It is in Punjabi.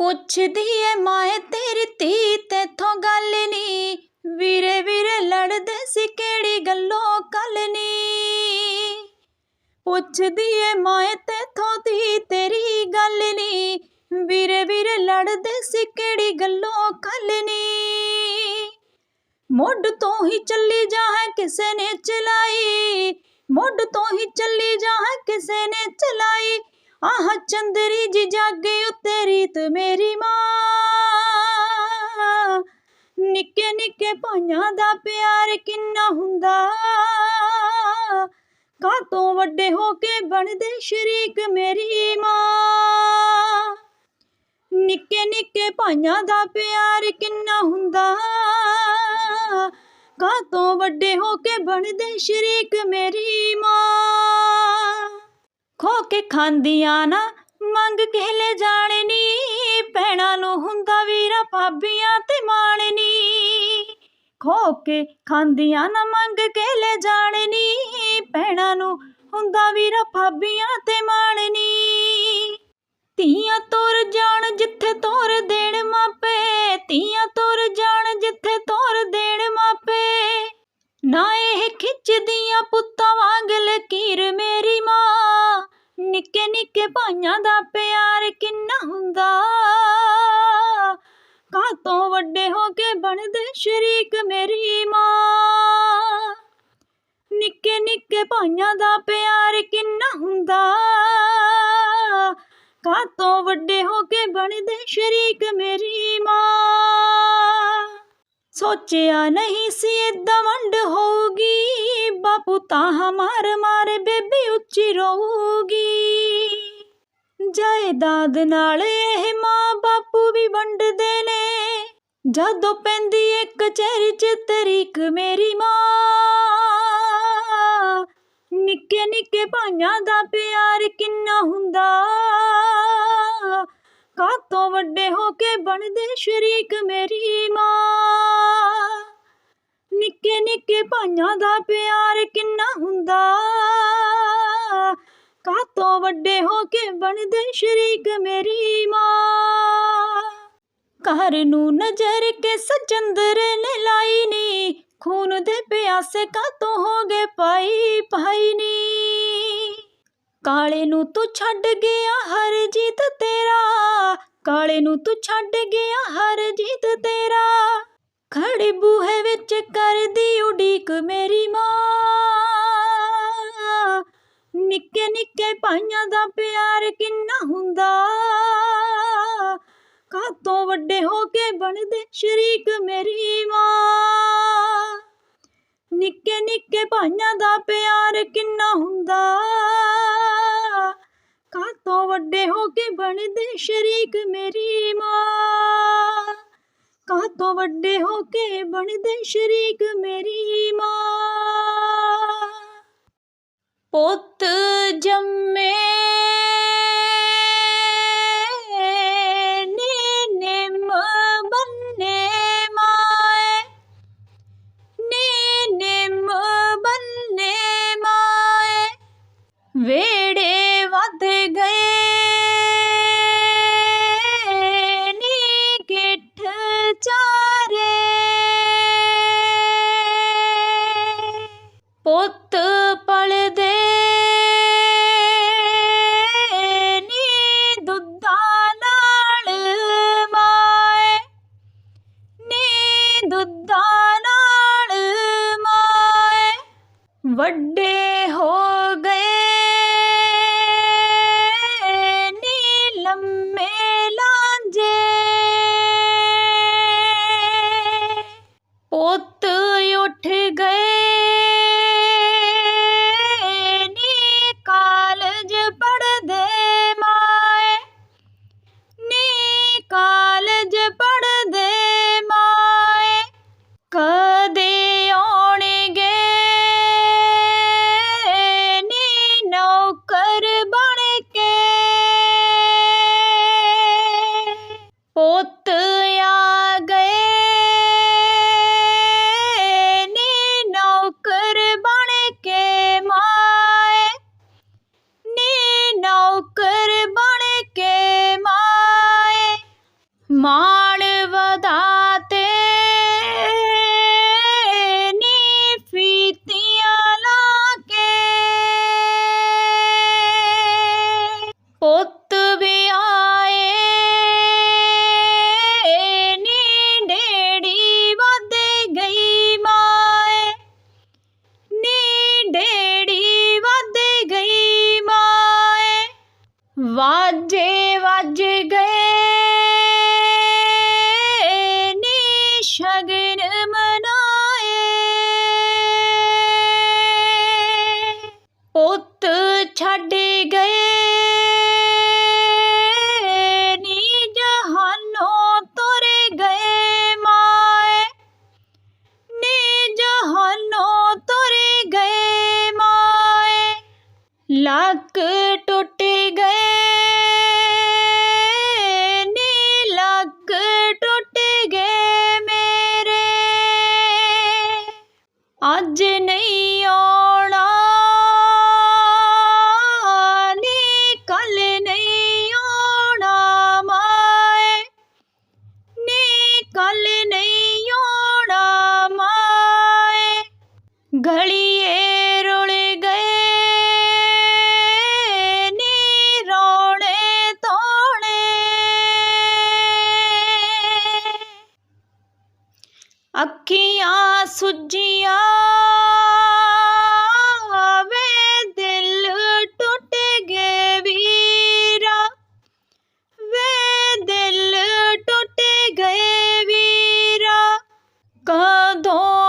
ਪੁੱਛਦੀ ਏ ਮਾਏ ਤੇਰੀ ਧੀ ਤੇਥੋਂ ਗੱਲ ਨੀ ਵੀਰੇ ਵੀਰੇ ਲੜਦੇ ਸੀ ਕਿਹੜੀ ਗੱਲੋਂ ਕੱਲ ਨੀ ਪੁੱਛਦੀ ਏ ਮਾਏ ਤੇਥੋਂ ਧੀ ਤੇਰੀ ਗੱਲ ਨੀ ਵੀਰੇ ਵੀਰੇ ਲੜਦੇ ਸੀ ਕਿਹੜੀ ਗੱਲੋਂ ਕੱਲ ਨੀ ਮੁੱਢ ਤੋਂ ਹੀ ਚੱਲੀ ਜਾ ਹੈ ਕਿਸੇ ਨੇ ਚਲਾਈ ਮੁੱਢ ਤੋਂ ਹੀ ਚੱਲੀ ਜਾ ਹੈ ਕਿਸੇ ਨੇ ਚਲਾਈ ਆਹ ਚੰਦਰੀ ਜੀ ਜਾਗੇ ਉੱਤੇ ਰੀਤ ਮੇਰੀ ਮਾਂ। ਨਿੱਕੇ ਨਿੱਕੇ ਭਾਈਆਂ ਦਾ ਪਿਆਰ ਕਿੰਨਾ ਹੁੰਦਾ। ਕਾਤੋਂ ਵੱਡੇ ਹੋ ਕੇ ਬਣਦੇ ਸ਼ਰੀਕ ਮੇਰੀ ਮਾਂ। ਨਿੱਕੇ ਨਿੱਕੇ ਭਾਈਆਂ ਦਾ ਪਿਆਰ ਕਿੰਨਾ ਹੁੰਦਾ। ਕਾਤੋਂ ਵੱਡੇ ਹੋ ਕੇ ਬਣਦੇ ਸ਼ਰੀਕ ਮੇਰੀ ਮਾਂ। ਖੋ ਕੇ ਖਾਂਦੀਆਂ ਨਾ, ਮੰਗ ਕੇ ਲੈ ਜਾਣੇ ਨੀ। ਭੈਣਾਂ ਨੂੰ ਹੁੰਦਾ ਵੀਰਾ, ਭਾਬੀਆਂ ਤੇ ਮਾਣਨੀ ਖੋ ਕੇ ਖਾਂਦੀਆਂ ਨਾ, ਮੰਗ ਕੇ ਲੈ ਜਾਣੇ ਨੀ। ਭੈਣਾਂ ਨੂੰ ਹੁੰਦਾ ਵੀਰਾ, ਭਾਬੀਆਂ ਤੇ ਮਾਣਨੀ ਧੀਆਂ ਤੁਰ ਜਾਣ ਜਿੱਥੇ ਤੋਰ ਦੇਣ ਮਾਪੇ, ਧੀਆਂ ਤੁਰ ਜਾਣ ਜਿੱਥੇ ਨਿੱਕੇ ਭਾਈਆਂ ਦਾ ਪਿਆਰ ਕਿੰਨਾ ਹੁੰਦਾ? ਕਾਤੋਂ ਵੱਡੇ ਹੋ ਕੇ ਬਣਦੇ ਸ਼ਰੀਕ ਮੇਰੀ ਮਾਂ? ਨਿੱਕੇ ਨਿੱਕੇ ਭਾਈਆਂ ਦਾ ਪਿਆਰ ਕਿੰਨਾ ਹੁੰਦਾ? ਕਾਤੋਂ ਵੱਡੇ ਹੋ ਕੇ ਬਣਦੇ ਸ਼ਰੀਕ ਮੇਰੀ ਮਾਂ? ਸੋਚਿਆ ਨਹੀਂ ਸੀ ਏਦਾਂ ਵੰਡ ਹੋਊਗੀ। ਬਾਪੂ ਤਾਂ ਹਮਾਰ ਮਾਰੇ ਬੇਬੀ ਉੱਚੀ ਰਹੂਗੀ ਜਾਇਦਾਦ ਨਾਲ, ਇਹ ਮਾਂ ਬਾਪੂ ਵੀ ਵੰਡਦੇ ਨੇ। ਜਦੋਂ ਪੈਂਦੀ ਏ ਕਚਹਿਰੀ ਚ ਤਰੀਕ ਮੇਰੀ ਮਾਂ, ਨਿੱਕੇ ਨਿੱਕੇ ਭਾਈਆਂ ਦਾ ਪਿਆਰ ਕਿੰਨਾ ਹੁੰਦਾ। ਕਾਤੋਂ ਵੱਡੇ ਹੋ ਕੇ ਬਣਦੇ ਸ਼ਰੀਕ ਮੇਰੀ ਮਾਂ, ਨਿੱਕੇ ਨਿੱਕੇ ਭਾਈਆਂ ਦਾ ਪਿਆਰ ਕਿੰਨਾ ਹੁੰਦਾ। ਕਾਤੋਂ ਵੱਡੇ ਹੋ ਕੇ ਬਣਦੇ ਸ਼ਰੀਕ ਮੇਰੀ ਮਾਂ? ਘਰ ਨੂੰ ਨਜ਼ਰ ਕੇ ਸਜੰਦਰ ਨੇ ਲਾਈ ਨੀ, ਖੂਨ ਦੇ ਪਿਆਸੇ ਕਾਤੋਂ ਹੋ ਗਏ ਪਾਈ ਪਾਈ ਨੀ? ਕਾਲੇ ਨੂੰ ਤੂੰ ਛੱਡ ਗਿਆ ਹਰ ਜੀਤ ਤੇਰਾ, ਕਾਲੇ ਨੂੰ ਤੂੰ ਛੱਡ ਗਿਆ ਹਰ ਜੀਤ ਤੇਰਾ। ਖੜੇ ਬੂਹੇ ਵਿੱਚ ਕਰਦੀ ਉਡੀਕ ਮੇਰੀ ਮਾਂ। ਨਿੱਕੇ ਨਿੱਕੇ ਭਾਈਆਂ ਦਾ ਪਿਆਰ ਕਿੰਨਾ ਹੁੰਦਾ? ਕਾਤੋਂ ਵੱਡੇ ਹੋ ਕੇ ਬਣਦੇ ਸ਼ਰੀਕ ਮੇਰੀ ਮਾਂ? ਨਿੱਕੇ ਨਿੱਕੇ ਭਾਈਆਂ ਦਾ ਪਿਆਰ ਕਿੰਨਾ ਹੁੰਦਾ? ਕਾਤੋਂ ਵੱਡੇ ਹੋ ਕੇ ਬਣਦੇ ਸ਼ਰੀਕ ਮੇਰੀ ਮਾਂ? ਕਾਤੋਂ ਵੱਡੇ ਹੋ ਕੇ ਬਣਦੇ ਸ਼ਰੀਕ ਮੇਰੀ ਮਾਂ? ਪੁੱਤ ਜੰਮੇ ধন